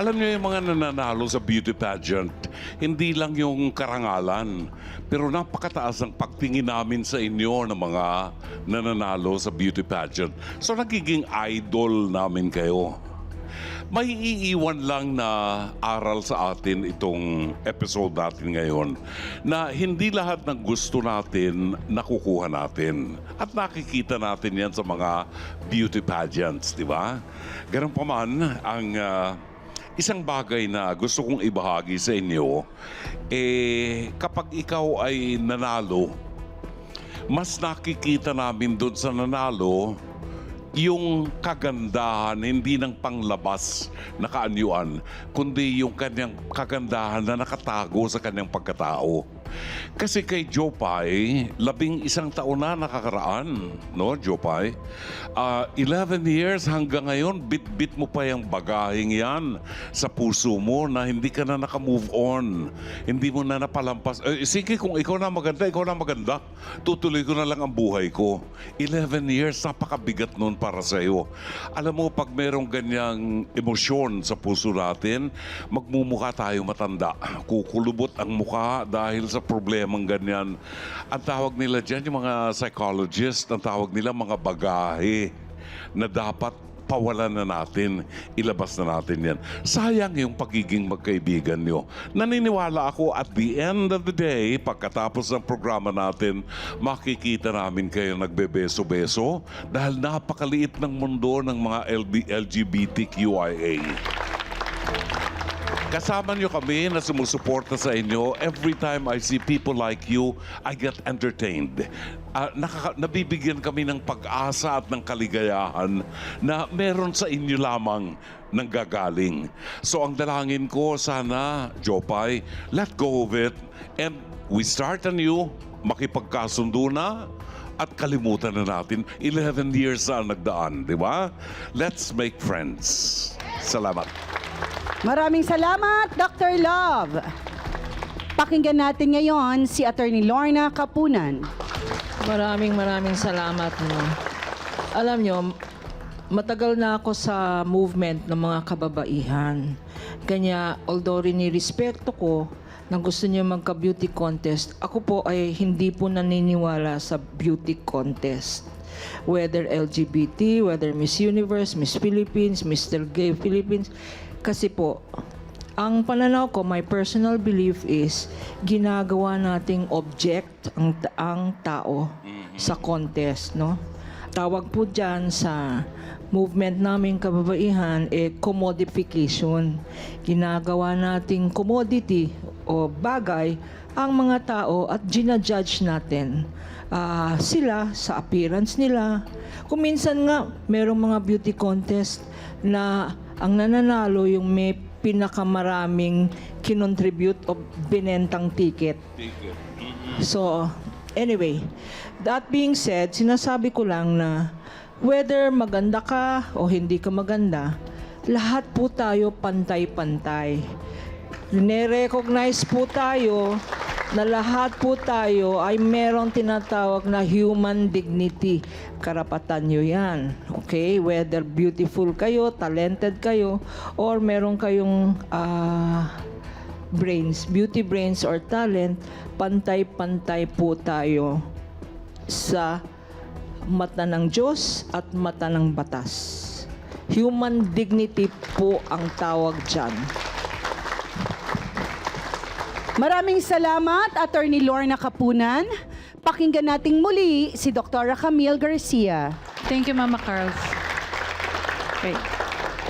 Alam niyo yung mga nananalo sa beauty pageant, hindi lang yung karangalan, pero napakataas ang pagtingin namin sa inyo ng mga nananalo sa beauty pageant. So nagiging idol namin kayo. May iiwan lang na aral sa atin itong episode natin ngayon na hindi lahat ng gusto natin nakukuha natin. At nakikita natin yan sa mga beauty pageants, di ba? Ganun pa man, ang ah, isang bagay na gusto kong ibahagi sa inyo, eh, kapag ikaw ay nanalo, mas nakikita namin doon sa nanalo yung kagandahan, hindi ng panglabas na kaanyuan, kundi yung kanyang kagandahan na nakatago sa kanyang pagkatao. Kasi kay Jopay, labing isang taon na nakakaraan, no, Jopay? Ah, 11 years hanggang ngayon, bit-bit mo pa yung bagahing yan sa puso mo na hindi ka na nakamove on. Hindi mo na napalampas. Eh, sige, kung ikaw na maganda, ikaw na maganda. Tutuloy ko na lang ang buhay ko. 11 years, napakabigat nun para sa iyo. Alam mo, pag merong ganyang emosyon sa puso natin, magmumukha tayo matanda. Kukulubot ang mukha dahil sa problemang ganyan. Ang tawag nila dyan, yung mga psychologist, ang tawag nila mga bagahe na dapat pawalan na natin, ilabas na natin yan. Sayang yung pagiging magkaibigan nyo. Naniniwala ako at the end of the day, pagkatapos ng programa natin, makikita namin kayo nagbebeso-beso dahil napakaliit ng mundo ng mga LB, LGBTQIA. Kasama nyo kami na sumusuporta sa inyo. Every time I see people like you, I get entertained. Ah, nakaka- nabibigyan kami ng pag-asa at ng kaligayahan na meron sa inyo lamang ng gagaling. So ang dalangin ko sana, Jopay, let go of it and we start anew, makipagkasundo na at kalimutan na natin. 11 years na nagdaan, di ba? Let's make friends. Salamat. Maraming salamat, Dr. Love. Pakinggan natin ngayon si Attorney Lorna Kapunan. Maraming maraming salamat. No. Alam nyo, matagal na ako sa movement ng mga kababaihan. Kanya, although rinirespeto ko na gusto niyo magka-beauty contest, ako po ay hindi po naniniwala sa beauty contest. Whether LGBT, whether Miss Universe, Miss Philippines, Mr. Gay Philippines. Kasi po, ang pananaw ko, my personal belief is, ginagawa nating object ang, ang tao sa contest, no? Tawag po dyan sa movement namin kababaihan, eh, commodification. Ginagawa nating commodity o bagay ang mga tao at ginajudge natin ah, sila sa appearance nila. Kung minsan nga, merong mga beauty contest na ang nananalo yung may pinakamaraming kinontribute o binentang ticket. So, anyway, that being said, sinasabi ko lang na whether maganda ka o hindi ka maganda, lahat po tayo pantay-pantay. Nire-recognize po tayo na lahat po tayo ay merong tinatawag na human dignity. Karapatan nyo yan. Okay? Whether beautiful kayo, talented kayo, or meron kayong ah, brains, beauty brains or talent, pantay-pantay po tayo sa mata ng Diyos at mata ng batas. Human dignity po ang tawag dyan. Maraming salamat, Attorney Lorna Kapunan. Pakinggan nating muli si Dr. Camille Garcia. Thank you, Mama Carls. Okay.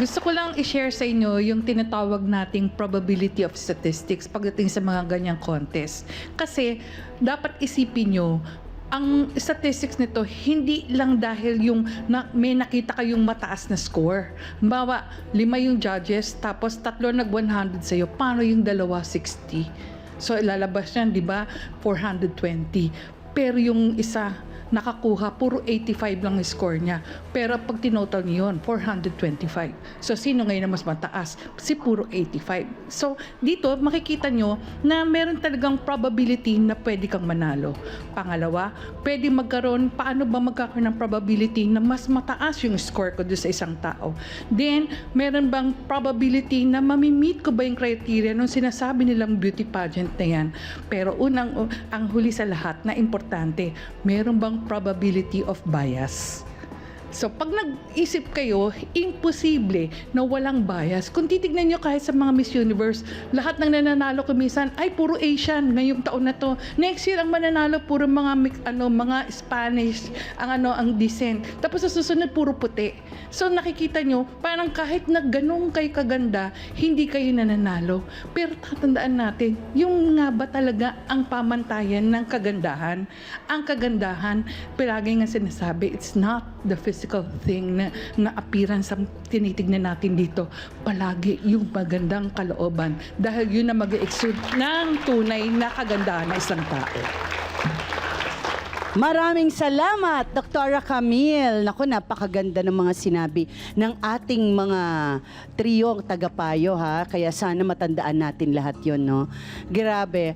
Gusto ko lang i-share sa inyo yung tinatawag nating probability of statistics pagdating sa mga ganyang contest. Kasi dapat isipin nyo, ang statistics nito, hindi lang dahil yung na, may nakita kayong mataas na score. Bawa, lima yung judges, tapos tatlo nag-100 sa'yo. Paano yung dalawa 60? So, ilalabas yan, di ba? 420. Pero yung isa, nakakuha, puro 85 lang ang score niya. Pero pag tinotal niyo yun, 425. So, sino ngayon na mas mataas? Si puro 85. So, dito, makikita nyo na meron talagang probability na pwede kang manalo. Pangalawa, pwede magkaroon, paano ba magkakaroon ng probability na mas mataas yung score ko doon sa isang tao? Then, meron bang probability na mamimit ko ba yung criteria nung sinasabi nilang beauty pageant na yan? Pero unang, ang huli sa lahat na importante, meron bang probability of bias? So, pag nag-isip kayo, imposible na walang bias. Kung titignan nyo kahit sa mga Miss Universe, lahat ng nananalo kumisan, ay puro Asian ngayong taon na to. Next year, ang mananalo puro mga ano, mga Spanish, ang ano, ang descent. Tapos sa susunod, puro puti. So, nakikita nyo, parang kahit na ganun kayo kaganda, hindi kayo nananalo. Pero tatandaan natin, yung nga ba talaga ang pamantayan ng kagandahan? Ang kagandahan, palagi nga sinasabi, it's not the physical thing na, na appearance ang tinitignan natin dito. Palagi yung magandang kalooban. Dahil yun ang mag exude ng tunay na kagandahan ng isang tao. Maraming salamat, Dr. Camille. Naku, napakaganda ng mga sinabi ng ating mga triyong tagapayo ha. Kaya sana matandaan natin lahat yon no. Grabe.